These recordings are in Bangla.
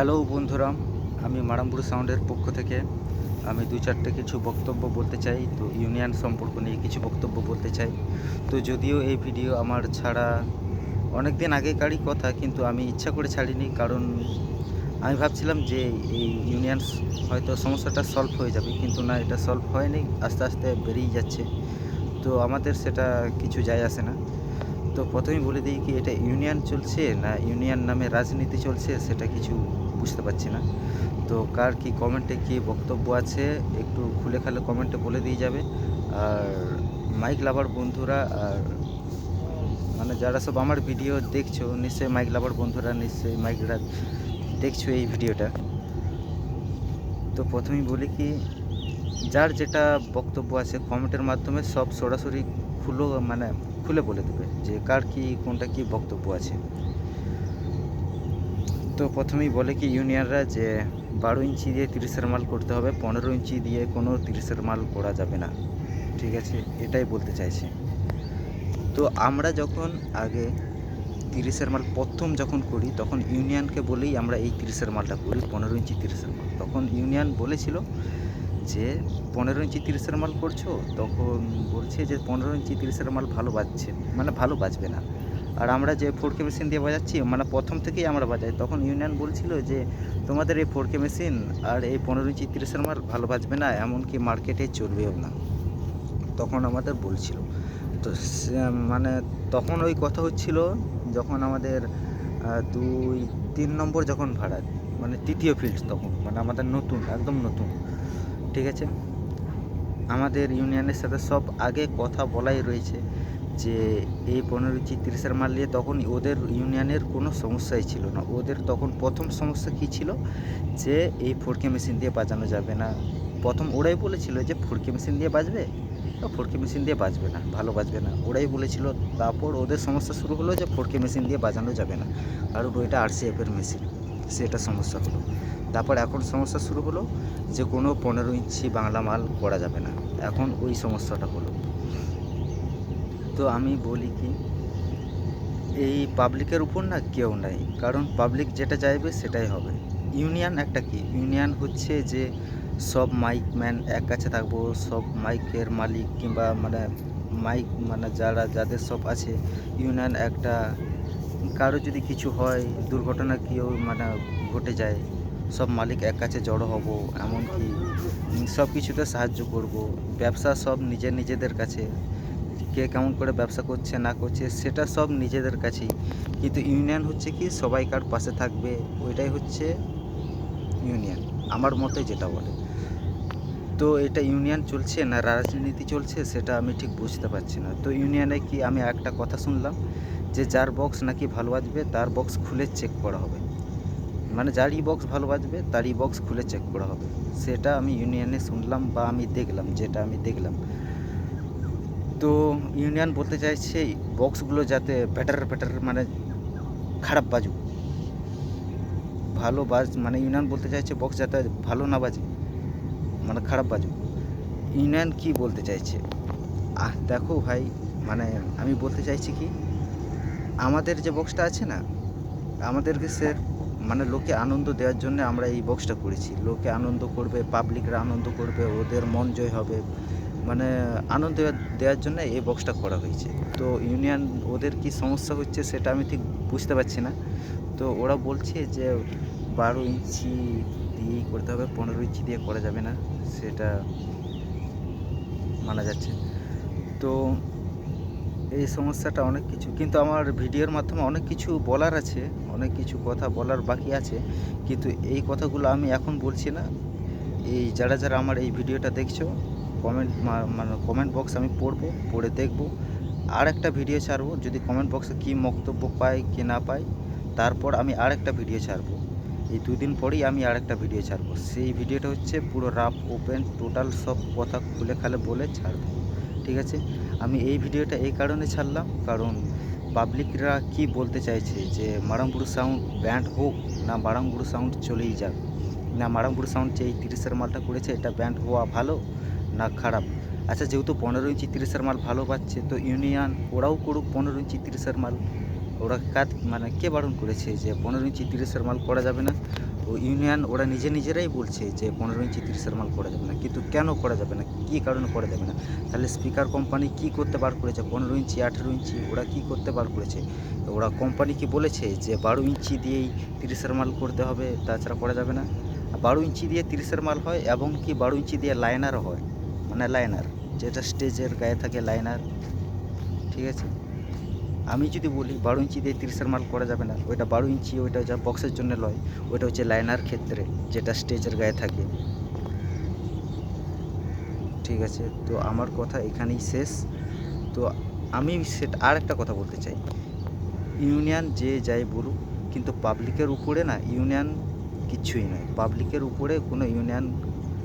হ্যালো বন্ধুরা আমি মারামপুর সাউন্ডের পক্ষ থেকে আমি দু চারটে কিছু বক্তব্য বলতে চাই, তো ইউনিয়ন সম্পর্ক নিয়ে কিছু বক্তব্য বলতে চাই। তো যদিও এই ভিডিও আমার ছাড়া অনেক দিন আগেকারই কথা, কিন্তু আমি ইচ্ছা করে ছাড়িনি, কারণ আমি ভাবছিলাম যে এই ইউনিয়ন হয়তো সমস্যাটা সলভ হয়ে যাবে, কিন্তু না, এটা সলভ হয়নি, আস্তে আস্তে বেরিয়ে যাচ্ছে। তো আমাদের সেটা কিছু যায় আসে না। তো প্রথমেই বলে দিই কি, এটা ইউনিয়ন চলছে না ইউনিয়ন নামে রাজনীতি চলছে, সেটা কিছু বুঝতে পারছি না। তো কার কি কমেন্টে কি বক্তব্য আছে, একটু খুলে খালে কমেন্টে বলে দিয়ে যাবে। আর মাইক লাভার বন্ধুরা, আর মানে যারা সব আমার ভিডিও দেখছ, নিশ্চয়ই মাইক লাভার বন্ধুরা, নিশ্চয়ই মাইকরা দেখছ এই ভিডিওটা তো প্রথমেই বলি কি, যার যেটা বক্তব্য আছে কমেন্টের মাধ্যমে সব সরাসরি খুলো মানে খুলে বলে দেবে যে কার কি, কোনটা কি বক্তব্য আছে। তো প্রথমেই বলে কি ইউনিয়নরা যে বারো ইঞ্চি দিয়ে তিরিশের মাল করতে হবে, পনেরো ইঞ্চি দিয়ে কোনো তিরিশের মাল করা যাবে না। ঠিক আছে? এটাই বলতে চাইছি। তো আমরা যখন আগে তিরিশের মাল প্রথম যখন করি, তখন ইউনিয়নকে বলেই আমরা এই তিরিশের মালটা করি, পনেরো ইঞ্চি তিরিশের মাল। তখন ইউনিয়ন বলেছিল যে, পনেরো ইঞ্চি তিরিশের মাল করছ? তখন বলছে যে, পনেরো ইঞ্চি তিরিশের মাল ভালো বাজছে মানে ভালো বাজবে না। আর আমরা যে ফোরকে মেশিন দিয়ে বাজাচ্ছি মানে প্রথম থেকেই আমরা বাজাই। তখন ইউনিয়ন বলছিল যে, তোমাদের এই ফোরকে মেশিন আর এই পনেরো ইঞ্চি তিরিশের মাল ভালো বাজবে না, এমনকি মার্কেটে চলবেও না। তখন আমাদের বলছিল। তো মানে তখন ওই কথা হচ্ছিল, যখন আমাদের দুই, তিন নম্বর যখন ভাড়া মানে তৃতীয় ফিল্ড তখন মানে আমাদের নতুন, একদম নতুন, ঠিক আছে? আমাদের ইউনিয়নের সাথে সব আগে কথা বলাই রয়েছে যে এই পনেরো ইঞ্চি তিরিশের মাল নিয়ে তখন ওদের ইউনিয়নের কোনো সমস্যাই ছিল না। ওদের তখন প্রথম সমস্যা কী ছিল? যে এই ফোরকে মেশিন দিয়ে বাজানো যাবে না। প্রথম ওরাই বলেছিল যে ফোরকে মেশিন দিয়ে বাজবে? ফোরকে মেশিন দিয়ে বাজবে না, ভালো বাজবে না। ওরাই বলেছিল, তারপর ওদের সমস্যা শুরু হলো যে ফোরকে মেশিন দিয়ে বাজানো যাবে না। কারণ ওইটা আরসিএফের মেশিন। সেটা সমস্যা হলো। তারপর এখন সমস্যা শুরু হলো যে কোনো পনেরো ইঞ্চি বাংলা মাল করা যাবে না। এখন ওই সমস্যাটা হলো। তো আমি বলি কি, এই পাবলিকের উপর না কেউ নাই। কারণ পাবলিক যেটা চাইবে সেটাই হবে। ইউনিয়ন একটা কি? ইউনিয়ন হচ্ছে যে সব মাইক ম্যান এক কাছে থাকব, সব মাইকের মালিক কিংবা মানে মাইক মানে যারা, যাদের সব আছে ইউনিয়ন একটা কারও যদি কিছু হয়, দুর্ঘটনা কেউ মানে ঘটে যায়, সব মালিক এক কাছে জড়ো হব, এমনকি সব কিছুতে সাহায্য করব। ব্যবসা সব নিজের নিজেদের কাছে। কে কেমন করে ব্যবসা করছে, না করছে, সেটা সব নিজেদের কাছেই। কিন্তু ইউনিয়ন হচ্ছে কি সবাইকার পাশে থাকবে, ওইটাই হচ্ছে ইউনিয়ন। আমার মতে যেটা বলে। তো এটা ইউনিয়ন চলছে না রাজনীতি চলছে সেটা আমি ঠিক বুঝতে পারছি না। তো ইউনিয়নে কি আমি একটা কথা শুনলাম যে যার বক্স নাকি ভালো বাজবে, তার বক্স খুলে চেক করা হবে। মানে যারই বক্স ভালো বাজবে, তারই বক্স খুলে চেক করা হবে। সেটা আমি ইউনিয়নে শুনলাম বা আমি দেখলাম, যেটা আমি দেখলাম। তো ইউনিয়ন বলতে চাইছে বক্সগুলো যাতে ব্যাটার ব্যাটার মানে খারাপ বাজুক। ভালো বাজ মানে ইউনিয়ন বলতে চাইছে বক্স যাতে ভালো না বাজে। মানে খারাপ বাজুক ইউনিয়ন কি বলতে চাইছে? আহ, দেখো ভাই মানে আমি বলতে চাইছি কি, আমাদের যে বক্সটা আছে না, আমাদেরকে সে মানে লোকে আনন্দ দেওয়ার জন্য আমরা এই বক্সটা করেছি। লোকে আনন্দ করবে পাবলিকরা আনন্দ করবে, ওদের মন জয় হবে। মানে আনন্দ দেওয়ার জন্য এই বক্সটা করা হয়েছে। তো ইউনিয়ন, ওদের কি সমস্যা হচ্ছে সেটা আমি ঠিক বুঝতে পারছি না। তো ওরা বলছে যে বারো ইঞ্চি দিয়েই করতে হবে, পনেরো ইঞ্চি দিয়ে করা যাবে না, সেটা মানা যাচ্ছে। তো এই সমস্যাটা অনেক কিছু, কিন্তু আমার ভিডিওর মাধ্যমে অনেক কিছু বলার আছে, অনেক কিছু কথা বলার বাকি আছে, কিন্তু এই কথাগুলো আমি এখন বলছি না। এই যারা যারা আমার এই ভিডিওটা দেখছ কমেন্ট মানে কমেন্ট বক্স আমি পড়ব, পড়ে দেখব। আর একটা ভিডিও ছাড়বো, যদি কমেন্ট বক্সে কী বক্তব্য পাই কি না পাই তারপর আমি আর একটা ভিডিও ছাড়বো। এই দুদিন পরেই আমি আর একটা ভিডিও ছাড়বো। সেই ভিডিওটা হচ্ছে পুরো রাফ ওপেন টোটাল সব কথা খুলে খালে বলে ছাড়বো। ঠিক আছে? আমি এই ভিডিওটা এই কারণে ছাড়লাম কারণ পাবলিকরা কি বলতে চাইছে যে মারামপুর সাউন্ড ব্যান্ড হোক না মারামপুর সাউন্ড চলেই যাক। না মারামপুর সাউন্ড যে এই তিরিশের মালটা করেছে এটা ব্যান্ড হওয়া ভালো না খারাপ? আচ্ছা যেহেতু পনেরো ইঞ্চি তিরিশের মাল ভালো পাচ্ছে, তো ইউনিয়ন ওরাও করুক পনেরো ইঞ্চি তিরিশের মাল। ওরা কাজ মানে কে বারণ করেছে যে পনেরো ইঞ্চি তিরিশের মাল করা যাবে না? ও ইউনিয়ন ওরা নিজে নিজেরাই বলছে যে পনেরো ইঞ্চি তিরিশের মাল করা যাবে না। কিন্তু কেন করা যাবে না? কী কারণে করা যাবে না? তাহলে স্পিকার কোম্পানি কি করতে বার করেছে? পনেরো ইঞ্চি, আঠেরো ইঞ্চি, ওরা কি করতে বার করেছে? ওরা কোম্পানি কি বলেছে যে বারো ইঞ্চি দিয়েই তিরিশের মাল করতে হবে, তাছাড়া করা যাবে না? বারো ইঞ্চি দিয়ে তিরিশের মাল হয় এবং কি বারো ইঞ্চি দিয়ে লাইনার হয়? মানে লাইনার, যেটা স্টেজের গায়ে থাকে লাইনার, ঠিক আছে? আমি যদি বলি বারো ইঞ্চি দিয়ে তিরিশের মাল করা যাবে না, ওইটা বারো ইঞ্চি, ওইটা যা বক্সের জন্য লয়, ওইটা হচ্ছে লাইনার ক্ষেত্রে, যেটা স্টেজের গায়ে থাকে। ঠিক আছে, তো আমার কথা এখানেই শেষ। তো আমি সেটা আর একটা কথা বলতে চাই। ইউনিয়ন যে যাই বলুক, কিন্তু পাবলিকের উপরে না, ইউনিয়ন কিচ্ছুই নয়। পাবলিকের উপরে কোনো ইউনিয়ন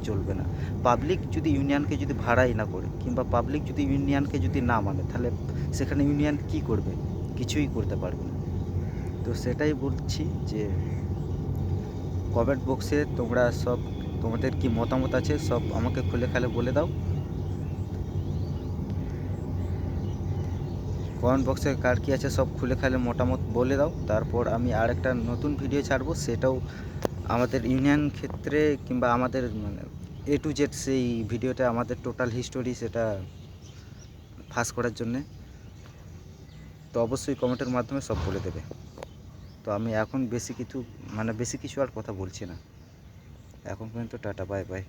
চলবে না। পাবলিক যদি ইউনিয়নকে যদি ভাড়াই না করে কিংবা পাবলিক যদি ইউনিয়নকে যদি না মানে তাহলে সেখানে ইউনিয়ন কি করবে? কিছুই করতে পারবে না। তো সেটাই বলছি যে কমেন্ট বক্সে তোমরা সব, তোমাদের কি মতামত আছে সব আমাকে খুলে খালে বলে দাও। কমেন্ট বক্সে কার কী আছে সব খুলে খালে মতামত বলে দাও। তারপর আমি আর একটা নতুন ভিডিও ছাড়বো, সেটাও আমাদের ইউনিয়ন ক্ষেত্রে কিংবা আমাদের মানে এ টু জেড সেই ভিডিওটা আমাদের টোটাল হিস্টোরি সেটা ফাঁস করার জন্যে, তো অবশ্যই কমেন্টের মাধ্যমে সব বলে দেবে। তো আমি এখন বেশি কিছু মানে বেশি কিছু আর কথা বলছি না। এখন পর্যন্ত টাটা বাই বাই